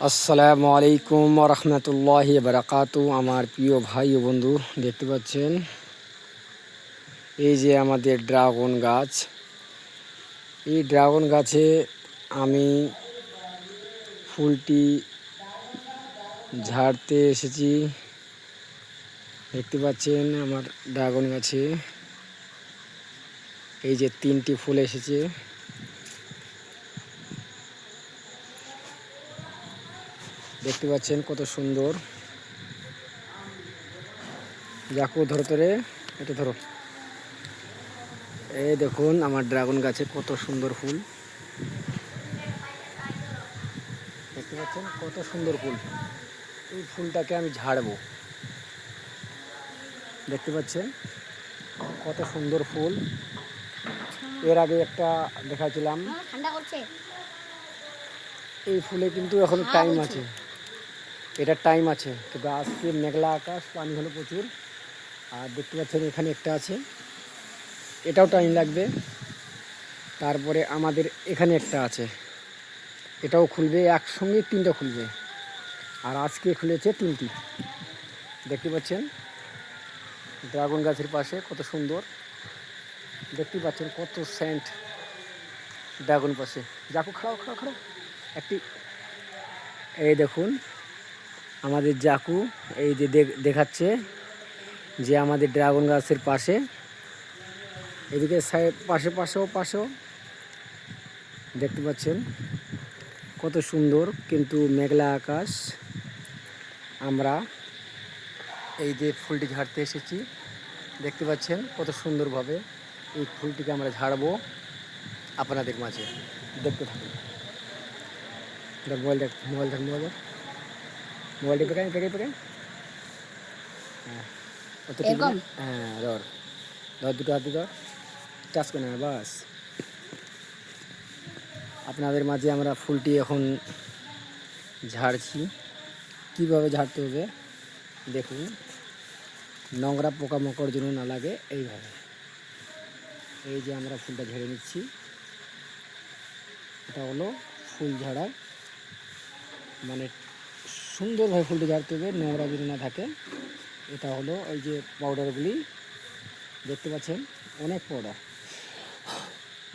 আসসালামু আলাইকুম রহমতুল্লাহ বারাকাতু আমার প্রিয় ভাই ও বন্ধু, দেখতে পাচ্ছেন? এই যে আমাদের ড্রাগন গাছ। এই ড্রাগন গাছে আমি ফুলটি ঝাড়তে এসেছি। দেখতে পাচ্ছেন আমার ড্রাগন গাছে। এই যে তিনটি ফুল এসেছে। দেখতে পাচ্ছেন কত সুন্দর। যাকু ধরো ধরে এটা ধরো। এই দেখুন আমার ড্রাগন গাছে কত সুন্দর ফুল। দেখতে পাচ্ছেন কত সুন্দর ফুল। এই ফুলটাকে আমি ঝাড়বো। দেখতে পাচ্ছেন কত সুন্দর ফুল। এর আগে একটা করছে? এই ফুলে কিন্তু এখন টাইম আছে। এটা টাইম আছে। কিন্তু আজকে মেঘলা আকাশ, পানি হলো প্রচুর। আর দেখতে পাচ্ছেন এখানে একটা আছে। এটাও টাইম লাগবে। তারপরে আমাদের এখানে একটা আছে। এটাও খুলবে, একসঙ্গে তিনটা খুলবে। আর আজকে খুলেছে তিনটি। দেখতে পাচ্ছেন? ড্রাগন গাছের পাশে কত সুন্দর। দেখতে পাচ্ছেন কত সেন্ট ড্রাগন পাশে। যাকু, খাও খাও খাও। একটি এই দেখুন আমাদের জাকু এই যে দেখ- দেখাচ্ছে যে আমাদের ড্রাগন গাছের পাশে। এদিকে সাইড পাশে, পাশেও পাশেও। দেখতে পাচ্ছেন কত সুন্দর কিন্তু মেঘলা আকাশ। আমরা এই যে ফুলটি ঝাড়তে এসেছি, দেখতে পাচ্ছেন কত সুন্দরভাবে এই ফুলটিকে আমরা ঝাড়বো আপনাদের মাঝে। দেখতে থাকুন। মোবাইল দেখ মোবাইল দেখ মোবাইল মোবাইলটি পেকাই পেকাই পেকাই? হ্যাঁ? হ্যাঁ ধর। ধর দুটো হাতে ধর। টাচ করে না বাস। আপনাদের মাঝে আমরা ফুলটি এখন ঝাড়ছি। কীভাবে ঝাড়তে হবে? দেখুন। নোংরা পোকামাকড় যেন না লাগে এইভাবে। এই যে আমরা ফুলটা ঝেড়ে নিচ্ছি। এটা হলো ফুল ঝাড়া। মানে সুন্দরভাবে ফুলটি ঝাড়তে হবে নোংরা যদি না থাকে এটা হলো এই যে পাউডারগুলি দেখতে পাচ্ছেন অনেক পাউডার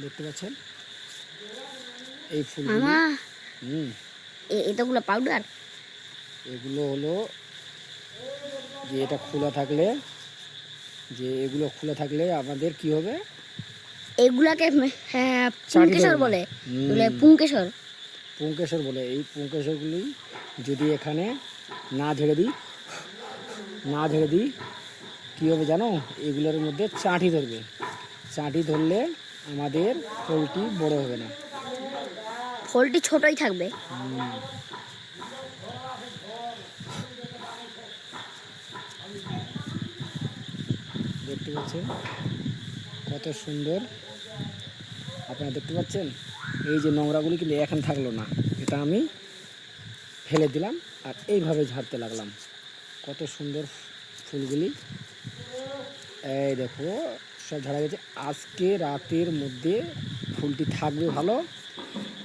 দেখতে পাচ্ছেন? এই মামা হুম। এ- এতগুলো পাউডার এগুলো হলো যে এটা খোলা থাকলে যে এগুলো খোলা থাকলে আমাদের কি হবে? এগুলাকে হ্যাঁ পুঙ্কেশ্বর বলে। বলে পুঙ্কেশ্বর পুঙ্কেশ্বর বলে। এই পুঙ্কেশ্বরগুলি যদি এখানে না ঝেড়ে দিই না ঝেড়ে দিই কী হবে জানো? এগুলোর মধ্যে চাঁটি ধরবে। চাঁটি ধরলে আমাদের পোলট্রি বড় হবে না। ফলটি ছোটই থাকবে। দেখতে পাচ্ছেন? কত সুন্দর। আপনারা দেখতে পাচ্ছেন? এই যে নোংরাগুলি কিন্তু এখন থাকল না। এটা আমি ফেলে দিলাম আর এইভাবে ঝাড়তে লাগলাম। কত সুন্দর ফুলগুলি। এই দেখো, সব ঝাড়া গেছে। আজকে রাতের মধ্যে ফুলটি থাকবে ভালো,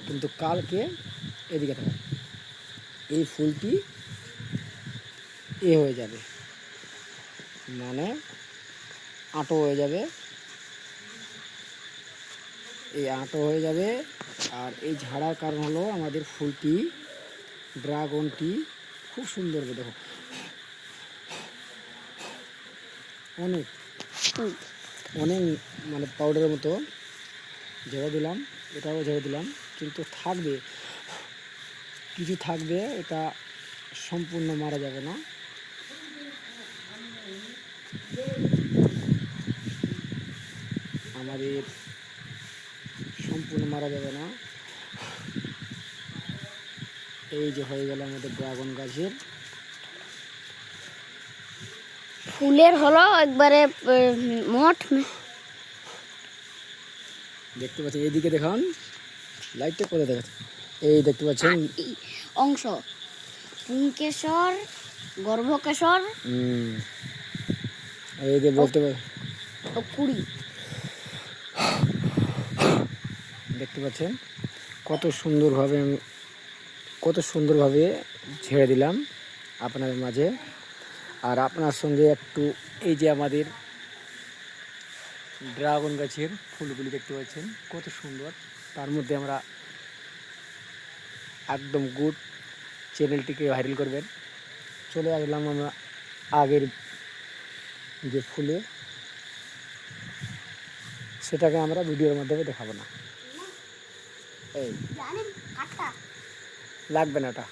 কিন্তু কালকে এদিকে থাকো। এই ফুলটি এ হয়ে যাবে। মানে আঁটো হয়ে যাবে। এই আঁটো হয়ে যাবে। আর এই ঝাড়ার কারণ হলো আমাদের ফুলটি ড্রাগনটি খুব সুন্দর দেখো। অনেক অনেক মানে পাউডারের মতো ঝেড়ে দিলাম, এটাও ঝেড়ে দিলাম, কিন্তু থাকবে, কিছু থাকবে, এটা সম্পূর্ণ মারা যাবে না। আমাদের সম্পূর্ণ মারা যাবে না। এই যে হয়ে গেল আমাদের ড্রাগন গাছের। ফুলের হলো একবারে মোট। দেখতে পাচ্ছেন এইদিকে দেখান লাইটটা করে দেখাচ্ছে এই দেখতে পাচ্ছেন। অংশ পুঙ্কেশ্বর গর্ভকেশ্বর হুম এই যে বলতে পার কুড়ি। দেখতে পাচ্ছেন কত সুন্দরভাবে আমি কত সুন্দরভাবে ছেড়ে দিলাম আপনাদের মাঝে। আর আপনার সঙ্গে একটু এই যে আমাদের ড্রাগন গাছের ফুলগুলি দেখতে পাচ্ছেন, কত সুন্দর। তার মধ্যে আমরা একদম গুড চ্যানেলটিকে ভাইরাল করবেন। চলে আসলাম আমরা আগের যে ফুলে, সেটাকে আমরা ভিডিওর মাধ্যমে দেখাবো না। এই। লাগবে না ওটা।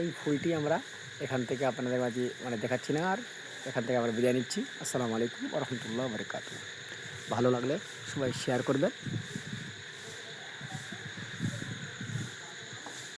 এই ফুলটি আমরা এখান থেকে আপনাদের মাঝে মানে দেখাচ্ছি না, আর এখান থেকে আমরা বিদায় নিচ্ছি। আসসালামু আলাইকুম রহমতুল্লাহ বরকাত ভালো লাগলে সবাই শেয়ার করবেন।